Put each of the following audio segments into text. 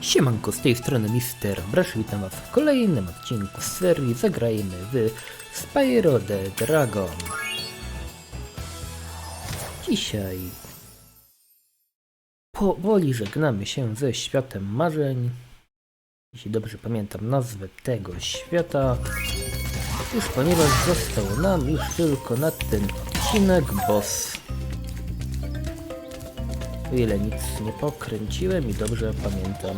Siemanko, z tej strony Mister Brash, witam was w kolejnym odcinku serii Zagrajmy w Spyro the Dragon. Dzisiaj powoli żegnamy się ze światem marzeń. Jeśli dobrze pamiętam nazwę tego świata, już ponieważ został nam już tylko na ten odcinek boss. O ile nic nie pokręciłem i dobrze pamiętam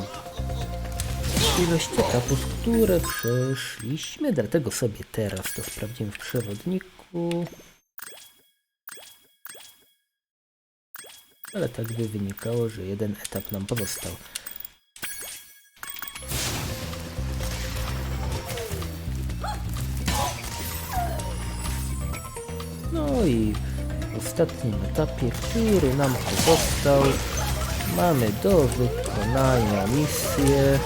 ilość etapów, które przeszliśmy, dlatego sobie teraz to sprawdzimy w przewodniku. Ale tak by wynikało, że jeden etap nam pozostał. No i ostatnim etapie, który nam pozostał, mamy do wykonania misję.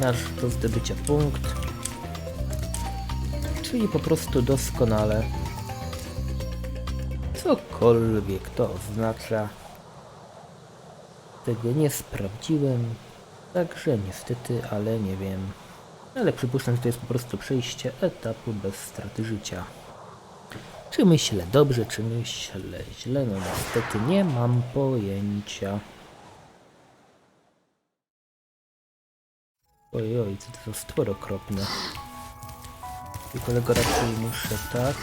Nasz do zdobycia punkt. Czyli po prostu doskonale. Cokolwiek to oznacza. Tego nie sprawdziłem. Także niestety, ale nie wiem. Ale przypuszczam, że to jest po prostu przejście etapu bez straty życia. Czy myślę dobrze, czy myślę źle? No niestety nie mam pojęcia. Oj, oj, to za stwór okropny. I kolego raczej muszę tak.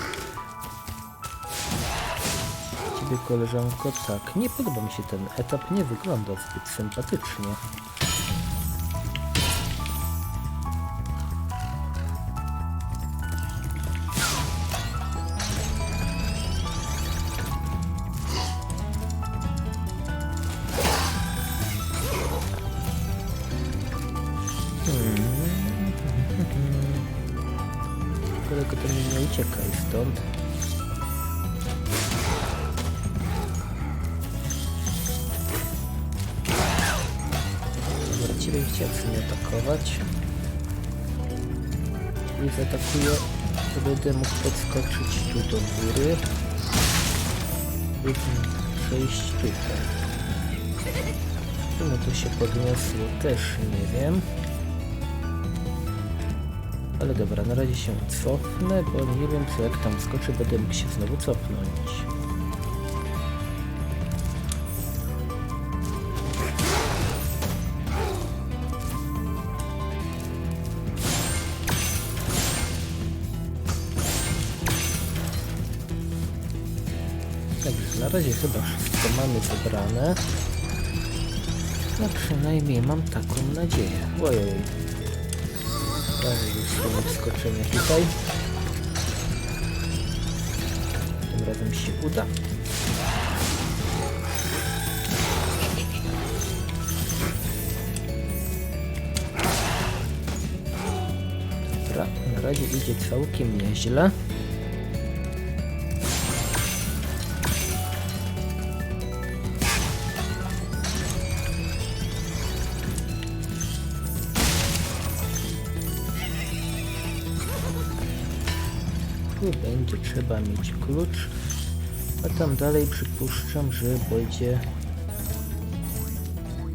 Ciebie koleżanko, tak. Nie podoba mi się ten etap, nie wygląda zbyt sympatycznie. Nie uciekaj stąd. Dobra, ciebie chciałem atakować. I zaatakuję, to będę mógł podskoczyć tu do góry. I przejść tutaj. Czemu to się podniosło, też nie wiem. Ale dobra, na razie się cofnę, bo nie wiem co jak tam skoczę, będę mógł się znowu cofnąć. Dobrze, na razie chyba wszystko mamy zebrane. No przynajmniej mam taką nadzieję. Ojej. Prawie już wskoczenie tutaj. Tym razem się uda. Dobra, na razie idzie całkiem nieźle. Będzie trzeba mieć klucz. A tam dalej przypuszczam, że będzie...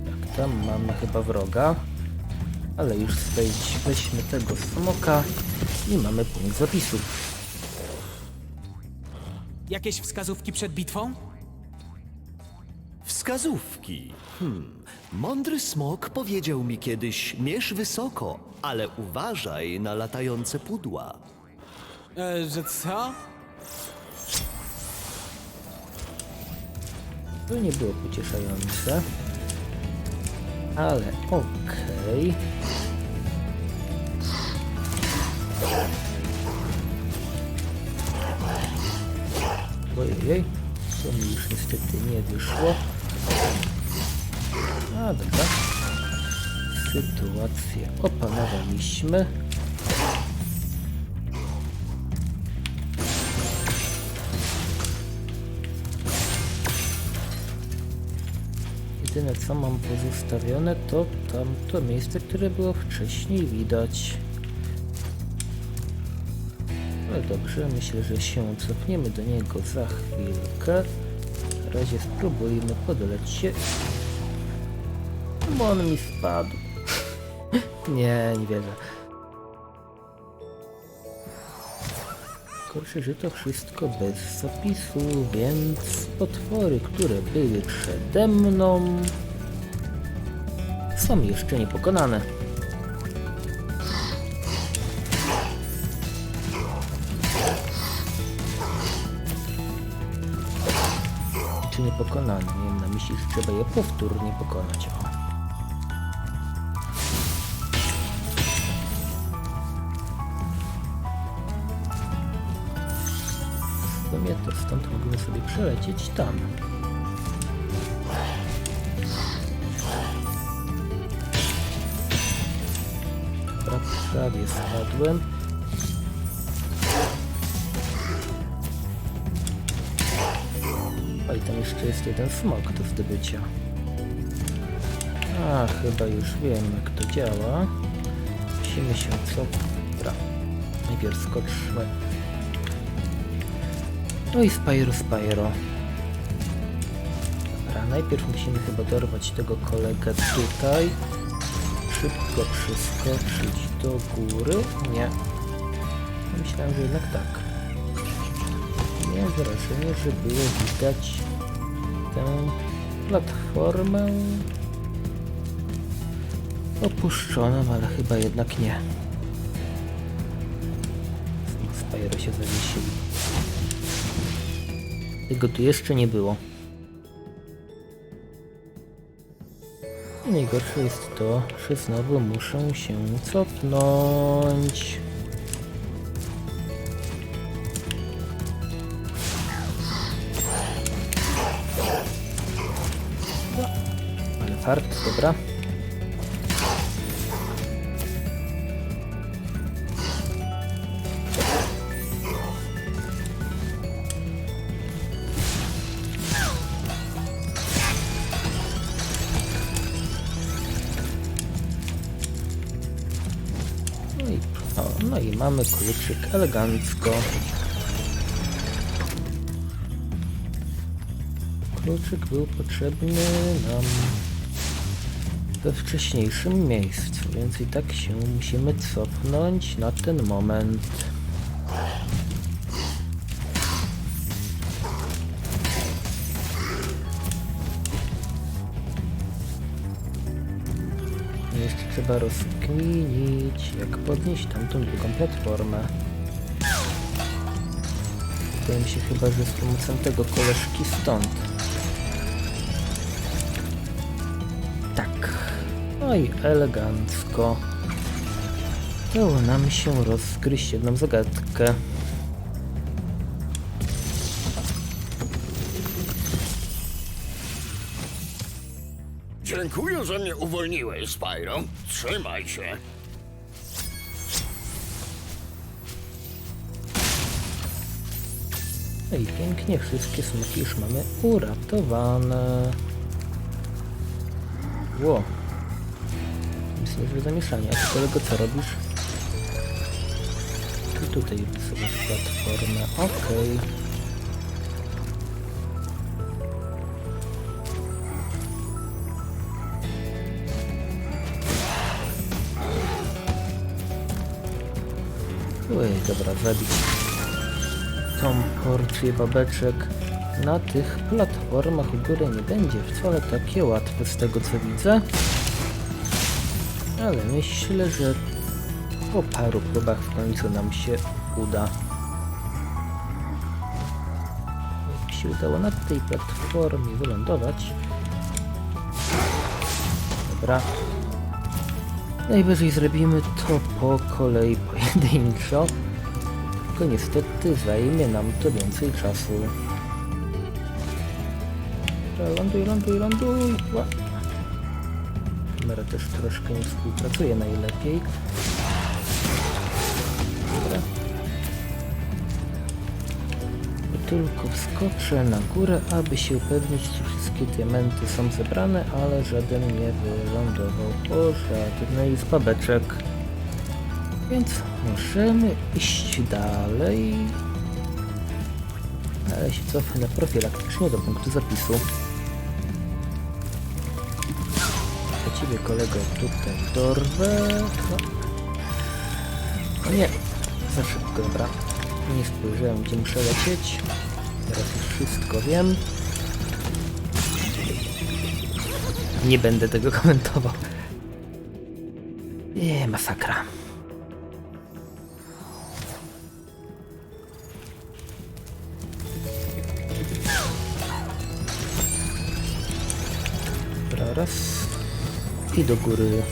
Tak, tam mamy chyba wroga. Ale już wejdź, weźmy tego smoka i mamy punkt zapisu. Jakieś wskazówki przed bitwą? Wskazówki. Hmm. Mądry smok powiedział mi kiedyś: mierz wysoko, ale uważaj na latające pudła. E, że co? To nie było pocieszające. Ale okej. Ojej, to mi już niestety nie wyszło. A dobra. Sytuację opanowaliśmy. Jedyne co mam pozostawione to tamto miejsce, które było wcześniej widać. Ale dobrze, myślę, że się cofniemy do niego za chwilkę. Na razie spróbujmy podleć się Bo on mi spadł. nie, nie wierzę. Gorsze, że to wszystko bez zapisu, więc potwory, które były przede mną, są jeszcze niepokonane. Czy niepokonane? Miałem na myśli, że trzeba je powtórnie pokonać. To stąd możemy sobie przelecieć tam. Dobra, prawie spadłem. I tam jeszcze jest jeden smok do zdobycia. A, chyba już wiem jak to działa. Musimy się co... Dobra. Najpierw skoczmy. No i Spyro, Spyro. Dobra, najpierw musimy chyba dorwać tego kolegę tutaj. Szybko przeskoczyć do góry. Nie. Myślałem, że jednak tak. Miałem wrażenie, że było widać tę platformę opuszczoną, ale chyba jednak nie. Spyro się zawiesił. Tego tu jeszcze nie było. I Najgorsze jest to, że znowu muszę się cofnąć. No, Ale fart, dobra. Mamy kluczyk elegancko. Kluczyk był potrzebny nam we wcześniejszym miejscu, więc i tak się musimy cofnąć na ten moment. Trzeba rozkminić, jak podnieść tamtą drugą platformę. Wydaje mi się chyba, że z pomocą tego koleżki stąd. Tak. No i elegancko. Udało nam się rozgryźć jedną zagadkę. Dziękuję, że mnie uwolniłeś, Spyro. Trzymaj się. No i pięknie, wszystkie smoki już mamy uratowane. Ło. Myślę, że zamieszanie. A ty kolego co robisz? Ty tutaj wysuwasz platformę. Okej. Oj, dobra, zabić tą porcję babeczek na tych platformach u góry nie będzie wcale takie łatwe z tego co widzę. Ale myślę, że po paru próbach w końcu nam się uda. Jakby się udało na tej platformie wylądować. Dobra. Najwyżej zrobimy to po kolei pojedynczo. Tylko niestety zajmie nam to więcej czasu. Ląduj, ląduj, ląduj! Ła. Kamera też troszkę nie współpracuje najlepiej. Dobra. Tylko wskoczę na górę, aby się upewnić, czy wszystkie diamenty są zebrane, ale żaden nie wylądował. O żadnej z babeczek. Więc możemy iść dalej. Ale się cofnę profilaktycznie do punktu zapisu. ciebie kolego tutaj dorwę. No. O nie, za szybko, dobra. Nie spojrzałem gdzie muszę lecieć. Teraz już wszystko wiem. Nie będę tego komentował. Nie, masakra. Raz. I do góry.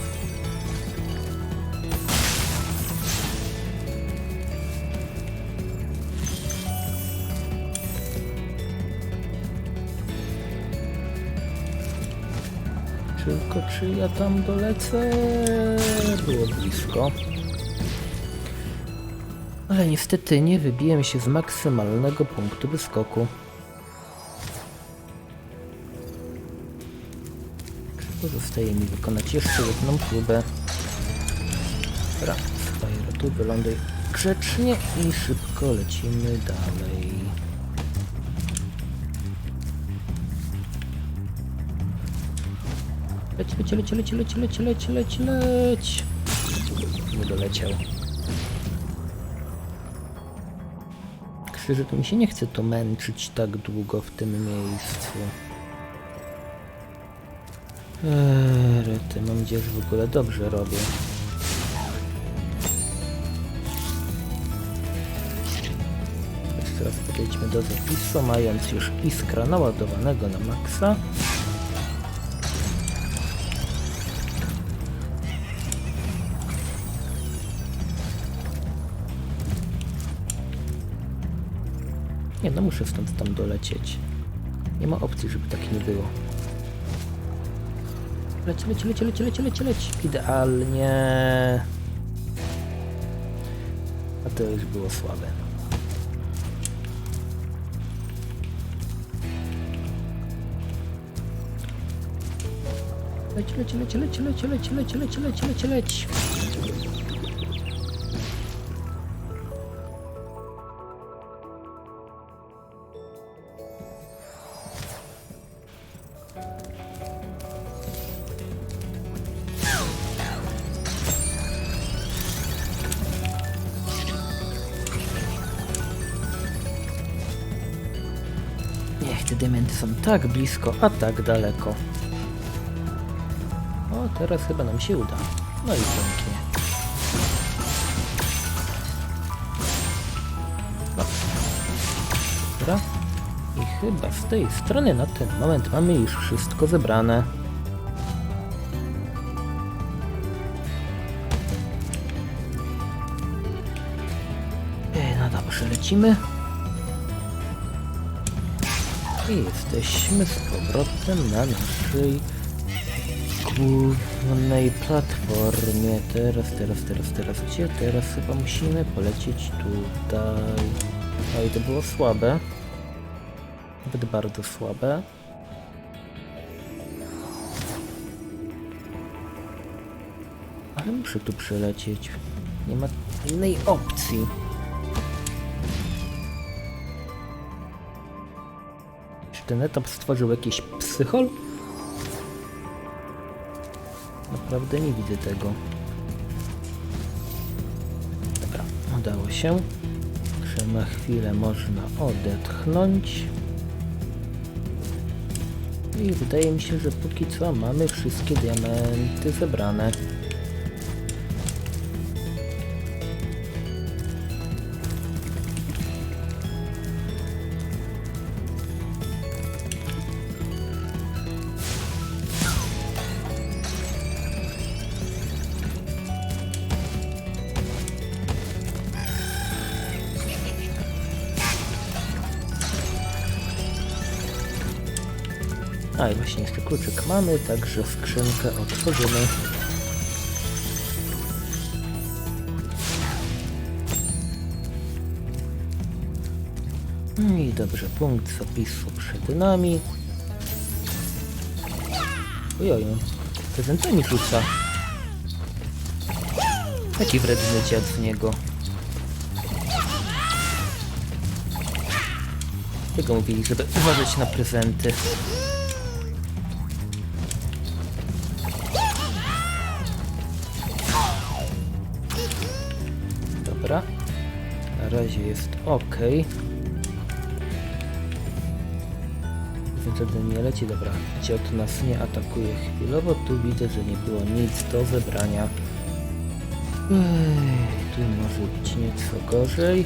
Tylko czy ja tam dolecę? Było blisko. Ale niestety nie wybiłem się z maksymalnego punktu wyskoku. Pozostaje mi wykonać jeszcze jedną próbę. Dobra, Spyro, tu wyląduj grzecznie i szybko lecimy dalej. Leć, leć, leć, leć, leć, leć, leć, leć, leć. Nie doleciał. Szczerze, to mi się nie chce to męczyć tak długo w tym miejscu. Eee, mam nadzieję, że w ogóle dobrze robię. Jeszcze raz podejdźmy do zapisu, mając już iskra naładowanego na maksa. Nie no, muszę stąd tam dolecieć. Nie ma opcji, żeby tak nie było. Leć, leć, leć, leć, leć, leć, leć. Idealnie. A to już było słabe. Leć, leć, leć, leć, leć, leć, leć, leć, leć, leć, leć. Są tak blisko, a tak daleko. O, teraz chyba nam się uda. No i pięknie. No. Dobra. I chyba z tej strony na ten moment mamy już wszystko zebrane. Ej, no dobrze, lecimy. I jesteśmy z powrotem na naszej głównej platformie. Teraz, teraz, teraz, teraz gdzie? Teraz chyba musimy polecieć tutaj. Oj, to było słabe. Nawet bardzo słabe. Ale muszę tu przelecieć. Nie ma innej opcji. Ten etap stworzył jakiś psychol? Naprawdę nie widzę tego. Dobra, udało się. Jeszcze na chwilę można odetchnąć. I wydaje mi się, że póki co mamy wszystkie diamenty zebrane. A i właśnie jeszcze kluczyk mamy, także skrzynkę otworzymy. I dobrze, punkt zapisu przed nami. Ojojo, prezentami rzuca. Taki wredny dziad z niego. Tego mówili, żeby uważać na prezenty. Razie jest ok. Żaden nie leci, dobra. Ciot nas nie atakuje chwilowo. Tu widzę, że nie było nic do zebrania. Tu może być nieco gorzej.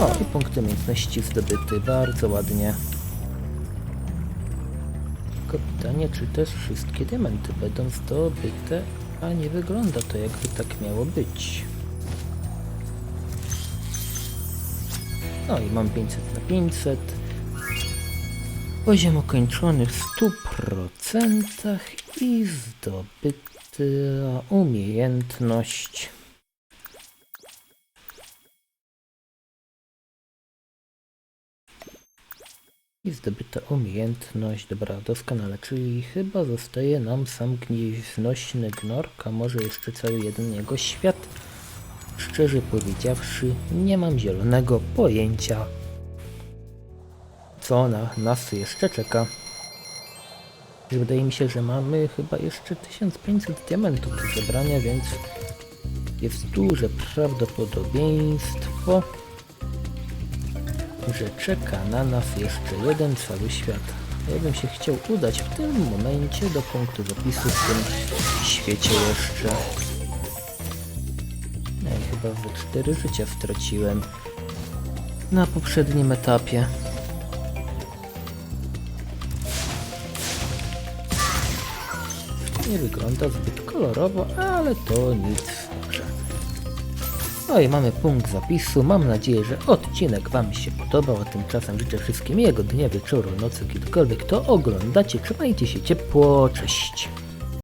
O, i punkt umiejętności zdobyty. Bardzo ładnie. Tylko pytanie, czy też wszystkie diamenty będą zdobyte, a nie wygląda to jakby tak miało być. No i mam 500 na 500. Poziom ukończony w 100% i zdobyta umiejętność. I zdobyta umiejętność, dobra, doskonale, czyli chyba zostaje nam sam gnieznośny gnork, a może jeszcze cały jeden jego świat. Szczerze powiedziawszy, nie mam zielonego pojęcia, co na nas jeszcze czeka. Wydaje mi się, że mamy chyba jeszcze 1500 diamentów do zebrania, więc jest duże prawdopodobieństwo, że czeka na nas jeszcze jeden cały świat. Ja bym się chciał udać w tym momencie do punktu zapisu w tym świecie jeszcze. No i chyba ze cztery życia straciłem na poprzednim etapie. Nie wygląda zbyt kolorowo, ale to nic. Dobrze. No mamy punkt zapisu. Mam nadzieję, że odcinek Wam się podobał, a tymczasem życzę wszystkim miłego dnia, wieczoru, nocy, kiedykolwiek to oglądacie. Trzymajcie się ciepło, cześć.